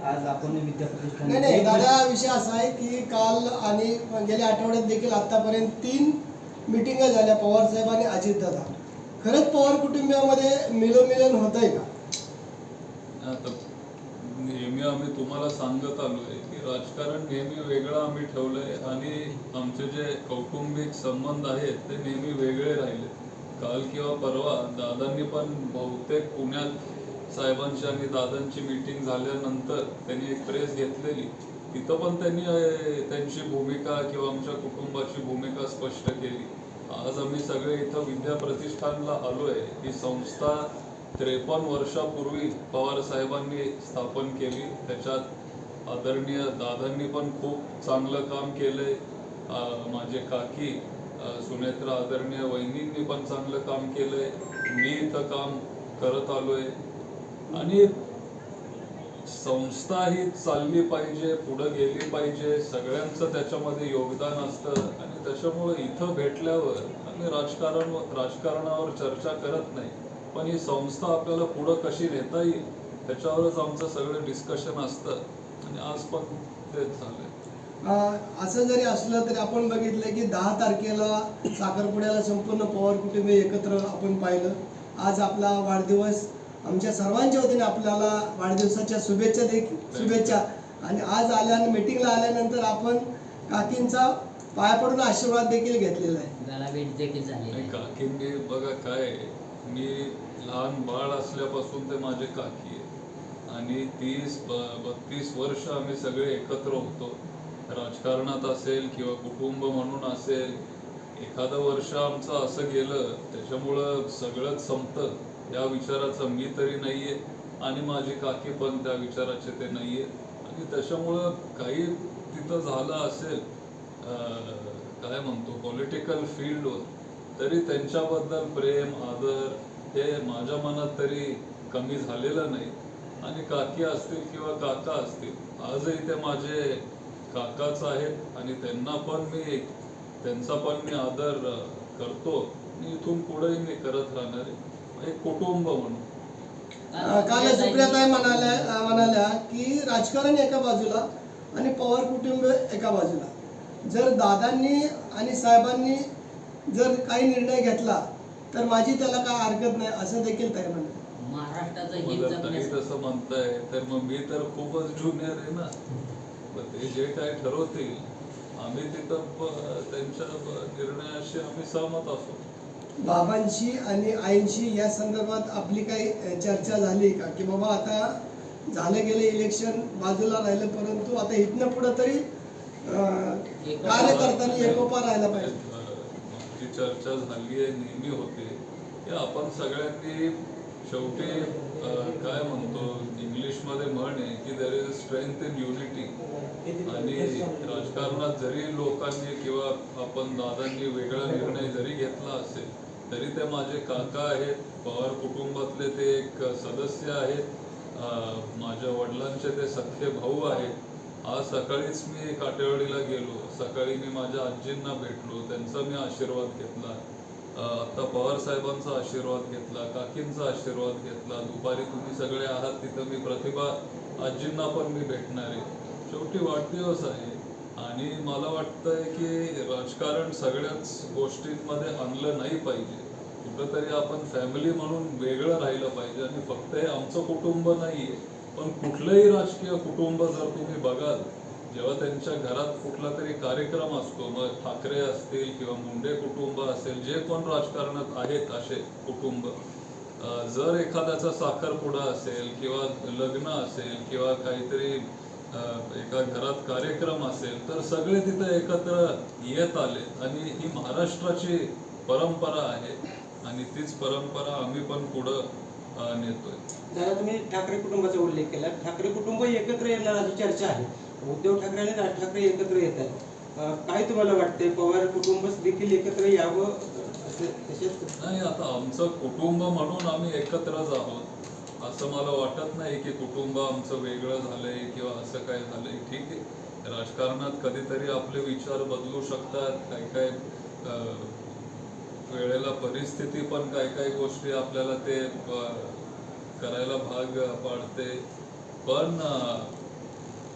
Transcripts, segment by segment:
आज आपण विद्याप्रतिष्ठान नाही नाही दादा विषय असा आहे की काल आणि गेल्या आठवड्यात देखील आतापर्यंत तीन मिटिंग झाल्या पवार साहेब आणि अजित दादा. खरंच पवार कुटुंबियामध्ये मिलोमिलन होत आहे का आता नेहमी आम्ही तुम्हाला सांगत आलोय की राजकारण नेहमी वेगळं आम्ही ठेवलंय आणि आमचे जे कौटुंबिक संबंध आहेत ते नेहमी वेगळे राहिले. काल किंवा परवा दादांनी पण बहुतेक पुण्यात साहेबांची आणि दादांची मीटिंग झाल्यानंतर त्यांनी एक प्रेस घेतलेली. तिथं पण त्यांनी त्यांची भूमिका किंवा आमच्या कुटुंबाची भूमिका स्पष्ट केली. आज आम्ही सगळे इथं विद्या प्रतिष्ठानला आलोय. ही संस्था त्रेपन्न वर्षापूर्वी पवार साहेबांनी स्थापन केली. त्याच्यात आदरणीय दादांनी पण खूप चांगलं काम केलंय. माझे काकी सुनेत्रा आदरणीय वहिनींनी पण चांगलं काम केलंय. मी इथं काम करत आलोय. आणि संस्था ही चालली पाहिजे पुढे गेली पाहिजे सगळ्यांचं त्याच्यामध्ये योगदान असतं. आणि त्याच्यामुळे इथं भेटल्यावर आम्ही राजकारण राजकारणावर चर्चा करत नाही. पण ही संस्था आपल्याला पुढं कशी नेता येईल त्याच्यावरच आमचं सगळं डिस्कशन असतं. आणि आज पण तेच झालंय. असं जरी असलं तरी आपण बघितलं की दहा तारखेला साखरपुड्याला संपूर्ण पवार कुटुंबीय एकत्र आपण पाहिलं. आज आपला वाढदिवस आमच्या सर्वांच्या वतीने आपल्याला वाढदिवसाच्या शुभेच्छा देखील शुभेच्छा. आणि आज आल्या मीटिंगला आल्यानंतर आपण काकींचा पाया पडून आशीर्वाद देखील घेतलेला आहे. गळा भेट देखील. काकींनी बघा काय आहे, मी लहान बाळ असल्यापासून ते माझे काकी आहे आणि तीस ब- बत्तीस वर्ष आम्ही सगळे एकत्र होतो. राजकारणात असेल किंवा कुटुंब म्हणून असेल एखादं वर्ष आमचं असं गेलं त्याच्यामुळं सगळंच संपतं. या विचाराचा मी तरी नाहीये आणि माझी काकी पण त्या विचाराचे ते नाहीये. आणि त्याच्यामुळं काही तिथं झालं असेल काय म्हणतो पॉलिटिकल फील्डवर तरी त्यांच्याबद्दल प्रेम आदर हे माझ्या मनात तरी कमी झालेलं नाही. आणि काकी असतील किंवा काका असतील आजही ते माझे काकाच आहेत आणि त्यांना पण मी त्यांचा पण मी आदर करतो. आणि इथून पुढेही मी करत राहणार आहे. एक कुटुंब म्हणून. काल सुप्रियाताई म्हणाल्या म्हणाल्या की राजकारण एका बाजूला आणि पवार कुटुंब एका बाजूला. जर दादांनी आणि साहेबांनी जर काही निर्णय घेतला तर माझी त्याला काय हरकत नाही असं देखील ताई म्हणाले महाराष्ट्राचं तसं म्हणताय तर मग मी तर खूपच ज्युनियर आहे ना. मग ते जे काय ठरवतील आम्ही तिथं त्यांच्या निर्णयाशी आम्ही सहमत असू बाबांशी आणि आईंशी या संदर्भात आपली काही चर्चा झाली का? की बाबा आता झालं गेलं इलेक्शन बाजूला राहिलं परंतु आता इथनं पुढं तरी कार्यकर्त्यांनी एकोपा राहायला पाहिजे. चर्चा झाली आहे नेहमी होते. आपण सगळ्यांनी शेवटी काय म्हणतो इंग्लिशमध्ये म्हण आहे की there is strength in unity आणि राजकारणात जरी लोकांनी किंवा आपण दादांनी वेगळा निर्णय जरी घेतला असेल तरी ते माझे काका आहेत पवार कुटुंबातले ते एक सदस्य आहेत माझ्या वडिलांचे ते सख्खे भाऊ आहेत. आज सकाळीच मी काटेवाडीला गेलो. सकाळी मी माझ्या आजींना भेटलो. त्यांचा मी आशीर्वाद घेतला. आता पवार साहेबांचा आशीर्वाद घेतला काकींचा आशीर्वाद घेतला दुपारी तुम्ही सगळे आहात तिथं मी प्रतिभा आजींना पण मी भेटणार आहे. शेवटी वाढदिवस आहे आणि मला वाटतंय की राजकारण सगळ्याच गोष्टींमध्ये आणलं नाही पाहिजे. कुठंतरी आपण फॅमिली म्हणून वेगळं राहिलं पाहिजे आणि फक्त हे आमचं कुटुंब नाहीये पण कुठलंही राजकीय कुटुंब जर तुम्ही बघाल जेव्हा त्यांच्या घरात कुठला तरी कार्यक्रम असतो मग ठाकरे असतील किंवा मुंडे कुटुंब असेल जे कोण राजकारणात आहेत असे कुटुंब जर एखाद्याचा साखरपुडा असेल किंवा लग्न असेल किंवा काहीतरी एका घरात कार्यक्रम असेल तर सगळे तिथे एकत्र येत आले. आणि ही महाराष्ट्राची परंपरा आहे आणि तीच परंपरा आम्ही पण पुढं नेतोय. दादा तुम्ही ठाकरे कुटुंबाचा उल्लेख केला. ठाकरे कुटुंब एकत्र येणार अशी चर्चा आहे उद्धव ठाकरे आणि राज ठाकरे एकत्र येत आहेत. काय तुम्हाला वाटते पवार कुटुंब देखील एकत्र यावं? नाही आता आमचं कुटुंब म्हणून आम्ही एकत्रच आहोत. असं मला वाटत नाही की कुटुंब आमचं वेगळं झालंय किंवा असं काय झालंय. ठीक आहे. राजकारणात कधीतरी आपले विचार बदलू शकतात. काय काय वेळेला परिस्थिती पण काय काय गोष्टी आपल्याला ते करायला भाग पाडते. पण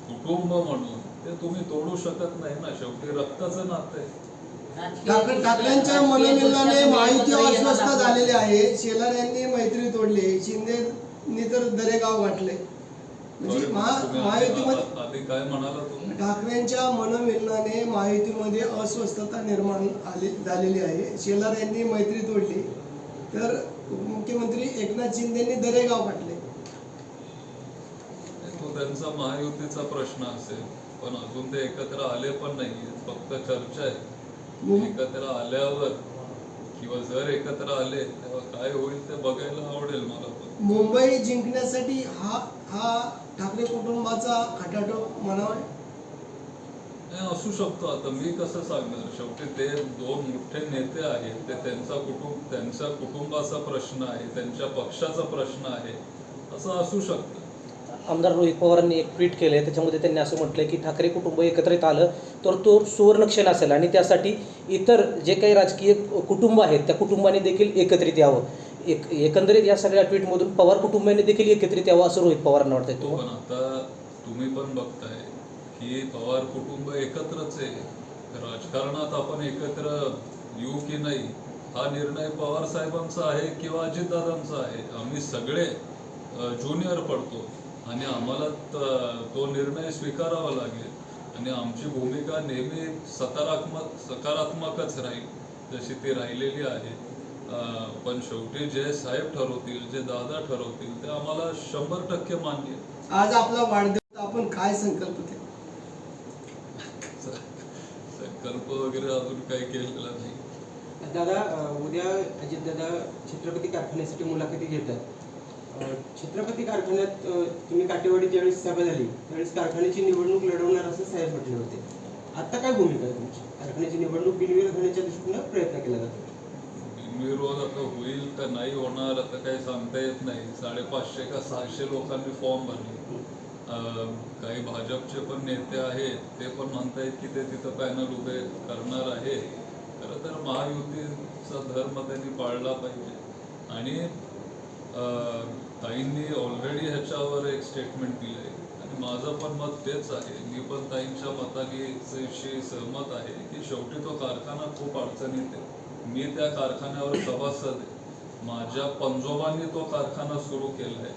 कुटुंब म्हणून ते तुम्ही तोडू शकत नाही ना शेवटी रक्ताचं नातं आहे. ठाकरेंच्या मनोमिलनाने येणं अस्वस्थ. झालेले आहे. शेलार यांनी मैत्री तोडली. शिंदेनी तर दरेगाव गाठले. म्हणजे ठाकरेंच्या मनोमिलनाने महायुतीमध्ये अस्वस्थता निर्माण आली झालेली आहे. शेलार यांनी मैत्री तोडली. तर उपमुख्यमंत्री एकनाथ शिंदेनी दरेगाव तो त्यांचा महायुतीचा प्रश्न असेल पण अजून ते एकत्र आले पण नाही फक्त चर्चा आहे. एकत्र आल्यावर किंवा जर एकत्र आले तेव्हा काय होईल ते बघायला आवडेल मला पण. मुंबई जिंकण्यासाठी हा हा ठाकरे कुटुंबाचा खटाटो म्हणावा? असू शकतो. आता मी कसं सांगणार? शेवटी ते दोन मोठे नेते आहेत ते त्यांचा कुटुंब त्यांच्या कुटुंबाचा प्रश्न आहे त्यांच्या पक्षाचा प्रश्न आहे असं असू शकतं. आमदार रोहित पवारांनी एक ट्विट केलं आहे त्याच्यामध्ये त्यांनी असं म्हटलं की ठाकरे कुटुंब एकत्रित आलं तर तो सुवर्णक्षण असेल आणि त्यासाठी इतर जे काही राजकीय कुटुंब आहेत त्या कुटुंबाने देखील एकत्रित यावं. एक एकंदरीत या सगळ्या ट्विटमधून पवार कुटुंबाने देखील एकत्रित यावं असं रोहित पवारांना वाटतंय. तो पण आता तुम्ही पण बघताय की पवार कुटुंब एकत्रच आहे. राजकारणात आपण एकत्र येऊ की नाही हा निर्णय पवार साहेबांचा आहे किंवा अजितदादांचा आहे. आम्ही सगळे ज्युनियर पडतो. आणि आम्हाला त- निर्णय स्वीकारावा लागेल. आणि आमची भूमिका नेहमी सकारात्मक सकारात्मकच राहील जशी ती राहिलेली आहे. पण शेवटी जे साहेब ठरवतील जे दादा ठरवतील ते आम्हाला शंभर टक्के मान्य. आज आपला वाढदिवस आपण काय संकल्प केला? संकल्प वगैरे अजून काही केलेला नाही. दादा उद्या अजितदादा छत्रपती कारखान्यासाठी मुलाखती घेतात. छत्रपती कारखान्यात तुम्ही काटेवाडी ज्यावेळेस सभा झाली त्यावेळेस कारखान्याची निवडणूक लढवणार असं साहेब म्हटले होते. आता काय भूमिका आहे तुमची? कारखान्याची निवडणूक बिनविरोध होण्याच्या दृष्टीनं प्रयत्न केला जातो. बिनविरोध आता होईल का नाही होणार आता काही सांगता येत नाही. साडेपाचशे का सहाशे लोकांनी फॉर्म भरले. काही भाजपचे पण नेते आहेत ते पण म्हणतायत की ते तिथं पॅनल उभे करणार आहे खरं तर महायुतीचा धर्म त्यांनी पाळला पाहिजे. आणि ताईंनी ऑलरेडी ह्याच्यावर एक स्टेटमेंट दिलंय. आणि माझं पण मत तेच आहे. मी पण ताईंच्या मताशी सहमत आहे की शेवटी तो कारखाना खूप अडचणीत आहे. मी त्या कारखान्यावर सभासद आहे. माझ्या पंजोबांनी तो कारखाना सुरू आहे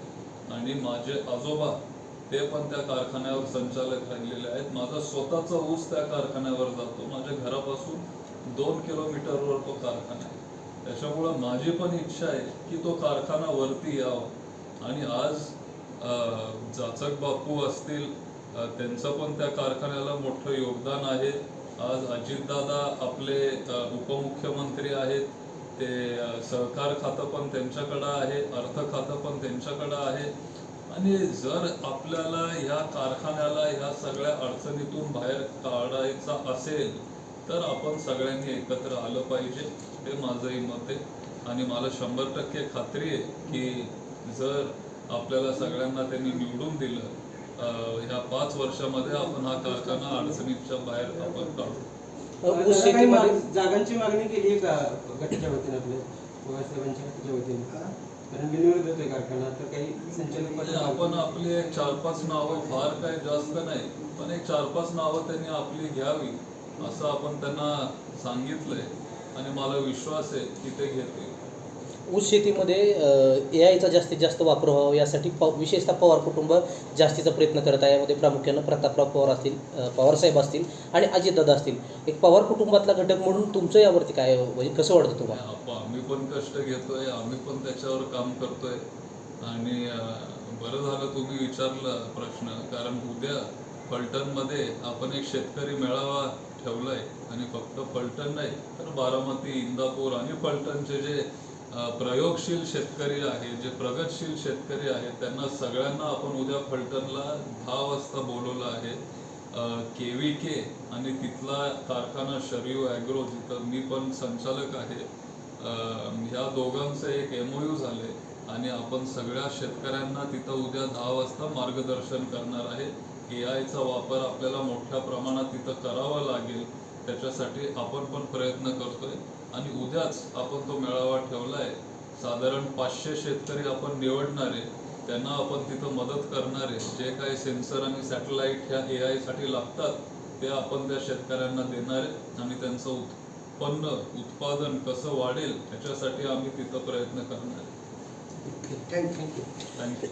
आणि माझे आजोबा ते पण त्या कारखान्यावर संचालक राहिलेले आहेत. माझा स्वतःचा ऊस त्या कारखान्यावर जातो. माझ्या घरापासून दोन किलोमीटरवर तो कारखाना आहे. त्याच्यामुळं माझी पण इच्छा आहे की तो कारखाना वरती यावं. आणि आज जाचक बापू असतील त्यांचं पण त्या कारखान्याला मोठं योगदान आहे. आज अजितदादा आपले उपमुख्यमंत्री आहेत. ते सहकार खातं पण त्यांच्याकडं आहे अर्थ खातं पण त्यांच्याकडं आहे. आणि जर आपल्याला ह्या कारखान्याला ह्या सगळ्या अडचणीतून बाहेर काढायचा असेल तर आपण सगळ्यांनी एकत्र आलं पाहिजे हे माझंही मत आहे. आणि मला शंभर टक्के खात्री आहे की जर आपल्याला सगळ्यांना त्यांनी निवडून दिलं ह्या पाच वर्षामध्ये आपण हा कारखाना अडचणीच्या बाहेर आपण काढू. जागांची मागणी केली आहे का गटाच्या वतीने आपल्या पवारसाहेबांच्या गटाच्या वतीने. कारण बिनविरोध होतोय कारखाना तर काही संचालक म्हणजे आपण आपली चार पाच नावं फार काही जास्त नाही पण एक चार पाच नावं त्यांनी आपली घ्यावी. असं आपण त्यांना सांगितलंय आणि मला विश्वास आहे की ते घेतील. ऊस शेतीमध्ये ए आयचा जास्तीत जास्त वापर व्हावा यासाठी प विशेषतः पवार कुटुंब जास्तीचा प्रयत्न करत आहे. यामध्ये प्रामुख्यानं प्रतापराव पवार असतील पवारसाहेब असतील आणि अजितदादा असतील. एक पवार कुटुंबातला घटक म्हणून तुमचं यावरती काय म्हणजे कसं वाटतं तुम्हाला? आम्ही पण कष्ट घेतोय आम्ही पण त्याच्यावर काम करतोय. आणि बरं झालं तुम्ही विचारलं प्रश्न कारण उद्या फलटणमध्ये आपण एक शेतकरी मेळावा ठेवलाय आणि फक्त फलटण नाही तर बारामती इंदापूर आणि फलटणचे जे प्रयोगशील शेतकरी आहेत जे प्रगतशील शेतकरी आहेत त्यांना सगळ्यांना आपण उद्या फलटणला दहा वाजता बोलवलं आहे. के व्ही के आणि तिथला कारखाना शरीव ॲग्रो जिथं मी पण संचालक आहे. ह्या दोघांचं एक एमओयू झाले आणि आपण सगळ्या शेतकऱ्यांना तिथं उद्या दहा वाजता मार्गदर्शन करणार आहे. ए आयचा वापर आपल्याला मोठ्या प्रमाणात तिथं करावा लागेल त्याच्यासाठी आपण पण प्रयत्न करतोय. आणि उद्याच आपण तो मेळावा ठेवलाय साधारण पाचशे शेतकरी आपण निवडणार आहे त्यांना आपण तिथं मदत करणारे जे काही सेन्सर आणि सॅटेलाईट ह्या ए आयसाठी लागतात ते आपण त्या शेतकऱ्यांना देणार आहे आणि त्यांचं उत्पन्न उत्पादन कसं वाढेल याच्यासाठी आम्ही तिथं प्रयत्न करणार आहे. Thank you thank you